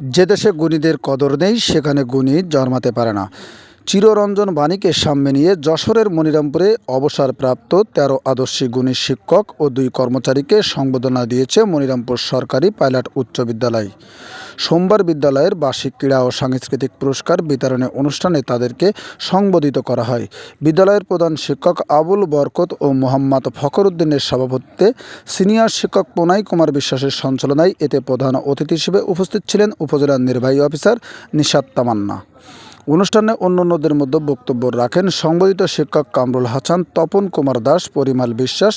যে দেশে গুণীদের কদর নেই সেখানে গুণী জন্মাতে পারে না। চিররঞ্জন বাণীকে সামনে নিয়ে যশোরের মনিরামপুরে অবসরপ্রাপ্ত তেরো আদর্শী গুণী শিক্ষক ও দুই কর্মচারীকে সংবর্ধনা দিয়েছে মনিরামপুর সরকারি পাইলট উচ্চ বিদ্যালয়। সোমবার বিদ্যালয়ের বার্ষিক ক্রীড়া ও সাংস্কৃতিক পুরস্কার বিতরণী অনুষ্ঠানে তাদেরকে সংবোধিত করা হয়। বিদ্যালয়ের প্রধান শিক্ষক আবুল বরকত ও মোহাম্মদ ফখরুদ্দিনের সভাপতিত্বে সিনিয়র শিক্ষক পোনাই কুমার বিশ্বাসের সঞ্চালনায় এতে প্রধান অতিথি হিসেবে উপস্থিত ছিলেন উপজেলার নির্বাহী অফিসার নিশাত তামান্না। অনুষ্ঠানে অন্যান্যদের মধ্যে বক্তব্য রাখেন সংবধিত শিক্ষক কামরুল হাসান, তপন কুমার দাস, পরিমাল বিশ্বাস,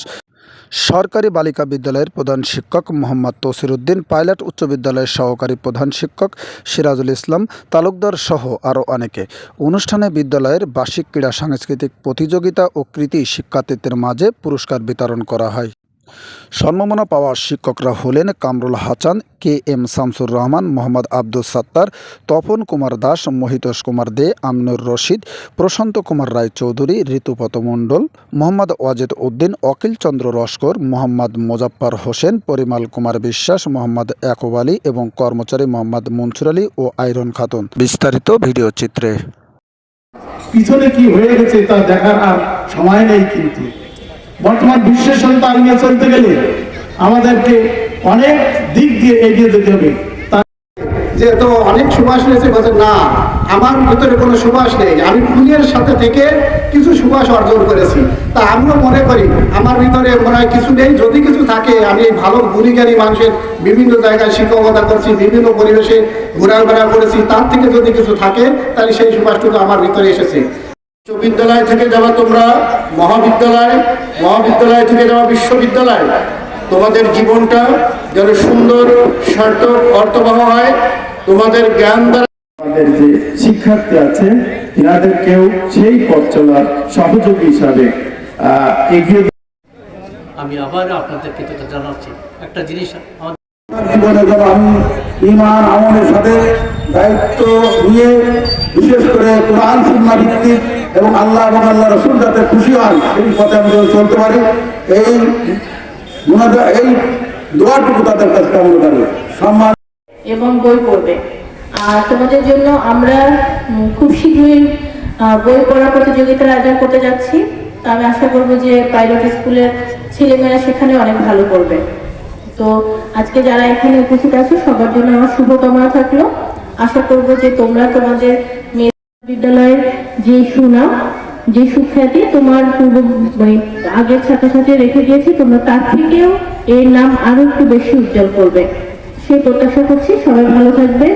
সরকারি বালিকা বিদ্যালয়ের প্রধান শিক্ষক মোহাম্মদ তসিরুদ্দিন, পাইলট উচ্চ বিদ্যালয়ের সহকারী প্রধান শিক্ষক সিরাজুল ইসলাম, তালুকদার সহ আরও অনেকে। অনুষ্ঠানে বিদ্যালয়ের বার্ষিক ক্রীড়া, সাংস্কৃতিক প্রতিযোগিতা ও কৃতি শিক্ষার্থীদের মাঝে পুরস্কার বিতরণ করা হয়। সম্মাননা পাওয়া শিক্ষকরা হলেন কামরুল হাসান, কে এম শামসুর রহমান, মোহাম্মদ আব্দুল সাত্তার, তপন কুমার দাস, মহিতোষ কুমার দে, আমনুর রশিদ, প্রশান্ত কুমার রায় চৌধুরী, ঋতুপত মণ্ডল, মোহাম্মদ ওয়াজেদ উদ্দিন অকিল চন্দ্র লস্কর মোহাম্মদ মোজাফফর হোসেন, পরিমাল কুমার বিশ্বাস, মোহাম্মদ ইয়াকুব আলী এবং কর্মচারী মোহাম্মদ মনসুর আলী ও আইরন খাতুন। বিস্তারিত ভিডিও চিত্রে। পিছনে কি হয়ে গেছে তা দেখার আর সময় নেই কিন্তু। বর্তমান বিশ্বের সাথে তাল নিয়ে চলতে গেলে আমাদেরকে অনেক দিক দিয়ে এগিয়ে যেতে হবে। যে তো অনেক সুবাস রয়েছে বলছে, না, আমার ভিতরে কোনো সুবাস নেই। আমি ফুলের সাথে থেকে কিছু সুবাস অর্জন করেছি। তা আমিও মনে করি, আমার ভিতরে মনে হয় কিছু নেই। যদি কিছু থাকে, আমি এই ভালো গুণীজ্ঞানী মানুষের বিভিন্ন জায়গায় শিক্ষকতা করছি, বিভিন্ন পরিবেশে ঘোরাফেরা করেছি। তার থেকে যদি কিছু থাকে, তাহলে সেই সুবাসটুকু আমার ভিতরে এসেছে। বিশ্ববিদ্যালয় থেকে যাওয়া তোমরা? মহাবিদ্যালয়? মহাবিদ্যালয় থেকে যাওয়া বিশ্ববিদ্যালয়? তোমাদের জীবনটা যেন সুন্দর সার্থক অর্থবহ হয়। তোমাদের জ্ঞান দ্বারা আমাদের যে শিক্ষার্থী আছে এনাদেরকেও সেই পথ চলার সহযোগী হিসাবে আহ, এগিয়ে আমি আবার আপনাদের কৃতজ্ঞতা জানাচ্ছি। একটা জিনিস আমাদের জীবনে যেন আমি ইমান আমলের সাথে দায়িত্ব নিয়ে বিশেষ করে কোরআন সুন্না ভিত্তিক এবং আল্লাহ এবং আল্লাহ রসুল যাতে খুশি হন এই পথে আমি চলতে পারি, এই এই দোয়াটুকু তাদের কাছে কেমন করে? সম্মান এবং বই পড়বে। আর তোমাদের জন্য আমরা খুব শীঘ্রই বই পড়ার প্রতিযোগিতার আয়োজন করতে যাচ্ছি। আমি আশা করব যে পাইলট স্কুলের ছেলেমেয়েরা সেখানে অনেক ভালো করবে। তো আজকে যারা এখানে উপস্থিত আছো, সবার জন্য আমার শুভকামনা থাকল। আশা করব যে তোমরা তোমাদের মেয়ে বিদ্যালয়ের যে সুনাম যে সুখ্যাতি তোমার পূর্ব মানে আগের ছাত্রছাত্রী রেখে দিয়েছে, তোমরা তার থেকেও এর নাম আরও একটু বেশি উজ্জ্বল করবে। সে প্রত্যাশা করছি সবাই ভালো থাকবে।